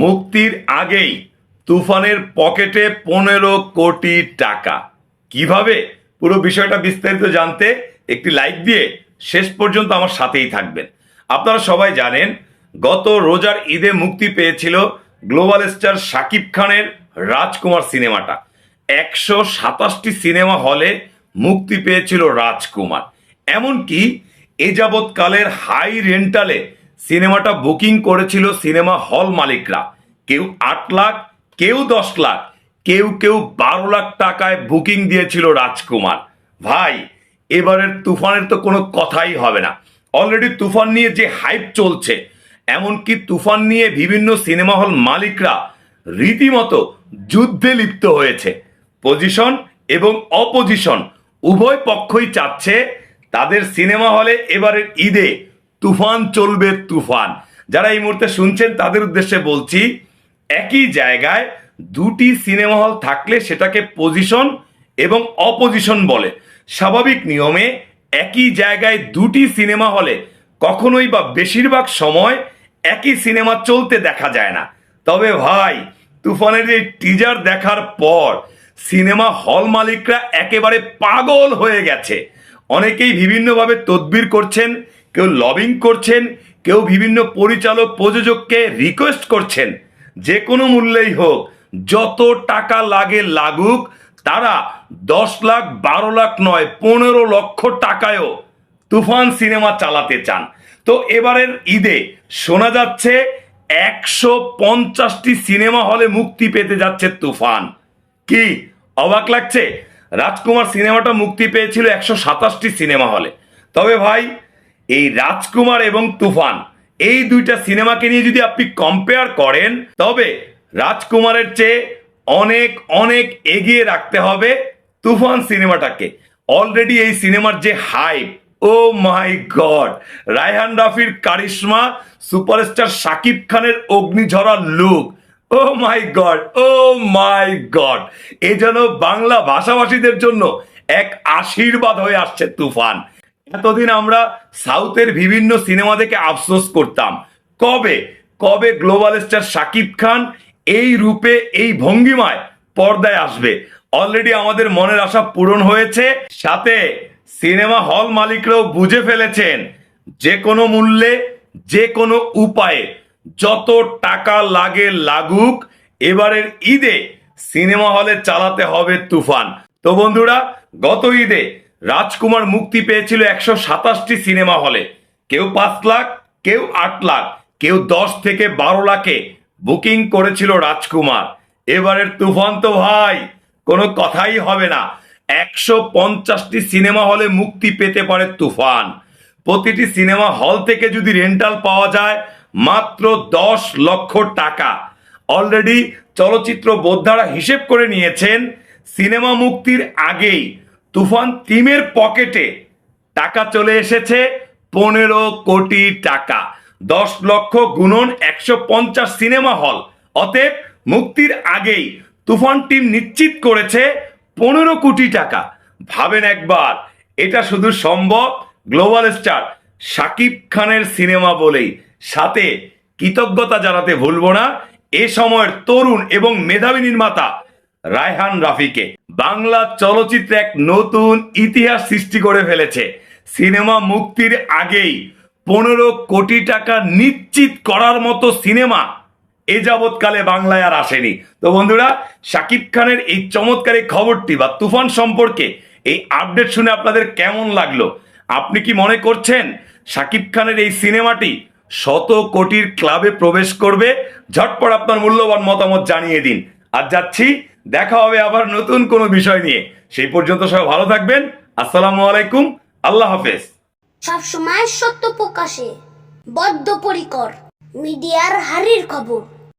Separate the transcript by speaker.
Speaker 1: মুক্তির আগেই তুফানের পকেটে পনেরো কোটি টাকা। কীভাবে? পুরো বিষয়টা বিস্তারিত জানতে একটি লাইক দিয়ে শেষ পর্যন্ত আমার সাথেই থাকবেন। আপনারা সবাই জানেন, গত রোজার ঈদে মুক্তি পেয়েছিল গ্লোবাল স্টার শাকিব খানের রাজকুমার সিনেমাটা। একশো সাতাশটি সিনেমা হলে মুক্তি পেয়েছিল রাজকুমার। এমনকি এ যাবৎকালের হাই রেন্টালে সিনেমাটা বুকিং করেছিল সিনেমা হল মালিকরা। কেউ আট লাখ, কেউ দশ লাখ, কেউ কেউ বারো লাখ টাকায় বুকিং দিয়েছিল রাজকুমার। ভাই, এবারের তুফানের তো কোনো কথাই হবে না। অলরেডি তুফান নিয়ে যে হাইপ চলছে, এমনকি তুফান নিয়ে বিভিন্ন সিনেমা হল মালিকরা রীতিমতো যুদ্ধে লিপ্ত হয়েছে। পজিশন এবং অপজিশন উভয় পক্ষই চাচ্ছে তাদের সিনেমা হলে এবারের ঈদে তুফান চলবে তুফান। যারা এই মুহূর্তে শুনছেন, তাদের উদ্দেশ্যে বলছি, একই জায়গায় দুটি সিনেমা হল থাকলে সেটাকে পজিশন এবং অপোজিশন বলে। স্বাভাবিক নিয়মে একই জায়গায় দুটি সিনেমা হলে কখনোই বা বেশিরভাগ সময় একই সিনেমা চলতে দেখা যায় না। তবে ভাই, তুফানের এই টিজার দেখার পর সিনেমা হল মালিকরা একেবারে পাগল হয়ে গেছে। অনেকেই বিভিন্নভাবে তদবির করছেন কেউ লবিং করছেন, কেউ বিভিন্ন পরিচালক, প্রযোজককে রিকোয়েস্ট করছেন, যে কোনো মূল্যেই হোক, যত টাকা লাগে লাগুক, তারা দশ লাখ, বারো লাখ নয়, পনেরো লক্ষ টাকায়ও তুফান সিনেমা চালাতে চান। তো এবারের ঈদে শোনা যাচ্ছে একশো পঞ্চাশটি সিনেমা হলে মুক্তি পেতে যাচ্ছে তুফান। কি অবাক লাগছে? রাজকুমার সিনেমাটা মুক্তি পেয়েছিল একশো সাতাশটি সিনেমা হলে। তবে ভাই এই রাজকুমার এবং তুফান, এই দুইটা সিনেমাকে নিয়ে যদি আপনি কম্পেয়ার করেন, তবে রাজকুমারের চেয়ে অনেক অনেক এগিয়ে রাখতে হবে তুফান সিনেমাটাকে। অলরেডি এই সিনেমার যে hype oh my god Raihan রাফির কারিশমা সুপারস্টার শাকিব খানের অগ্নিঝরা look oh my God oh my God এ যেন বাংলা ভাষাভাষীদের জন্য এক আশীর্বাদ হয়ে আসছে তুফান। এতদিন আমরা সাউথের বিভিন্ন সিনেমা দেখে আফসোস করতাম। কবে? কবে গ্লোবাল স্টার শাকিব খান এই রূপে, এই ভঙ্গিমায় পর্দায় আসবে? অলরেডি আমাদের মনের আশা পূরণ হয়েছে। সাথে সিনেমা হল মালিকরাও বুঝে ফেলেছেন, যে কোনো মূল্যে, যে কোনো উপায়ে, যত টাকা লাগে লাগুক, এবারের ঈদে সিনেমা হলে চালাতে হবে তুফান। তো বন্ধুরা, গত ঈদে রাজকুমার মুক্তি পেয়েছিল একশো সাতাশটি সিনেমা হলে। কেউ পাঁচ লাখ, কেউ আট লাখ, কেউ দশ থেকে বারো লাখে বুকিং করেছিল রাজকুমার। এবারের তুফান তো ভাই, কোনো কথাই হবে না। একশো পঞ্চাশটি সিনেমা হলে মুক্তি পেতে পারে তুফান। প্রতিটি সিনেমা হল থেকে যদি রেন্টাল পাওয়া যায়, মাত্র দশ লক্ষ টাকা। অলরেডি চলচ্চিত্র বোদ্ধারা হিসেব করে নিয়েছেন, সিনেমা মুক্তির আগেই তুফান টিমের পকেটে। টাকা চলে এসেছে পনেরো কোটি টাকা। দশ লক্ষ গুণন একশো পঞ্চাশ সিনেমা হল। অতএব মুক্তির আগেই তুফান টিম নিশ্চিত করেছে পনেরো কোটি টাকা। ভাবেন একবার, এটা শুধু সম্ভব গ্লোবাল স্টার শাকিব খানের সিনেমা বলেই। সাথে কৃতজ্ঞতা জানাতে ভুলবো না, এ সময়ের তরুণ এবং মেধাবী নির্মাতা রায়হান রাফিকে। বাংলা চলচ্চিত্রে এক নতুন ইতিহাস সৃষ্টি করে ফেলেছে। সিনেমা মুক্তির আগেই পনেরো কোটি টাকা নিশ্চিত করার মতো সিনেমা এ যাবৎকালে বাংলায় আর আসেনি। তো বন্ধুরা, শাকিব খানের এই চমৎকার খবরটি বা তুফান সম্পর্কে এই আপডেট শুনে আপনাদের কেমন লাগল? আপনি কি মনে করছেন শাকিব খানের এই সিনেমাটি শত কোটির ক্লাবে প্রবেশ করবে? ঝটপট আপনার মূল্যবান মতামত জানিয়ে দিন। আর যাচ্ছি দেখা হবে আবার নতুন কোনো বিষয় নিয়ে। সেই পর্যন্ত সবাই ভালো থাকবেন। আসসালামু আলাইকুম। আল্লাহ হাফেজ।
Speaker 2: সবসময় সত্য প্রকাশে বদ্ধপরিকর। মিডিয়ার হারির খবর।